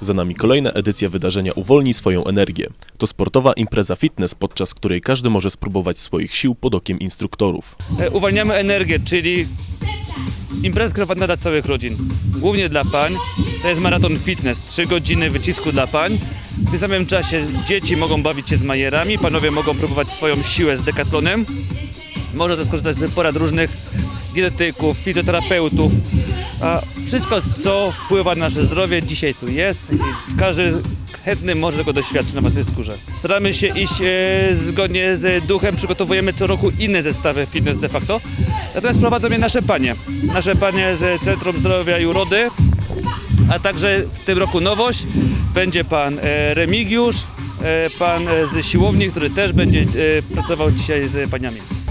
Za nami kolejna edycja wydarzenia Uwolnij swoją energię. To sportowa impreza fitness, podczas której każdy może spróbować swoich sił pod okiem instruktorów. E, uwalniamy energię, czyli impreza kierowana dla całych rodzin. Głównie dla pań. To jest maraton fitness, 3 godziny wycisku dla pań. W tym samym czasie dzieci mogą bawić się z majerami, panowie mogą próbować swoją siłę z dekatlonem. Można też skorzystać z porad różnych dietetyków, fizjoterapeutów. A wszystko, co wpływa na nasze zdrowie, dzisiaj tu jest i każdy chętny może tego doświadczyć na własnej skórze. Staramy się iść e, zgodnie z duchem, przygotowujemy co roku inne zestawy fitness de facto. Natomiast prowadzą je nasze panie. Nasze panie z Centrum Zdrowia i Urody, a także w tym roku nowość. Będzie pan e, Remigiusz, e, pan e, z siłowni, który też będzie e, pracował dzisiaj z paniami.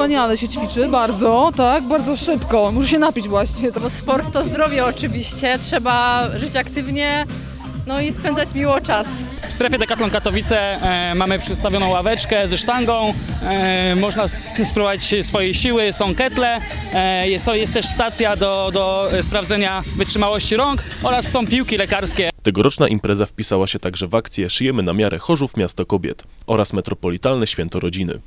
Wspaniale się ćwiczy, bardzo, tak, bardzo szybko. Muszę się napić właśnie. Bo sport to zdrowie oczywiście, trzeba żyć aktywnie, no i spędzać miło czas. W strefie Decathlon Katowice e, mamy przystawioną ławeczkę ze sztangą, e, można spróbować swojej siły, są ketle, e, jest, jest też stacja do, do sprawdzenia wytrzymałości rąk oraz są piłki lekarskie. Tegoroczna impreza wpisała się także w akcję Szyjemy na miarę Chorzów Miasto Kobiet oraz Metropolitalne Święto Rodziny.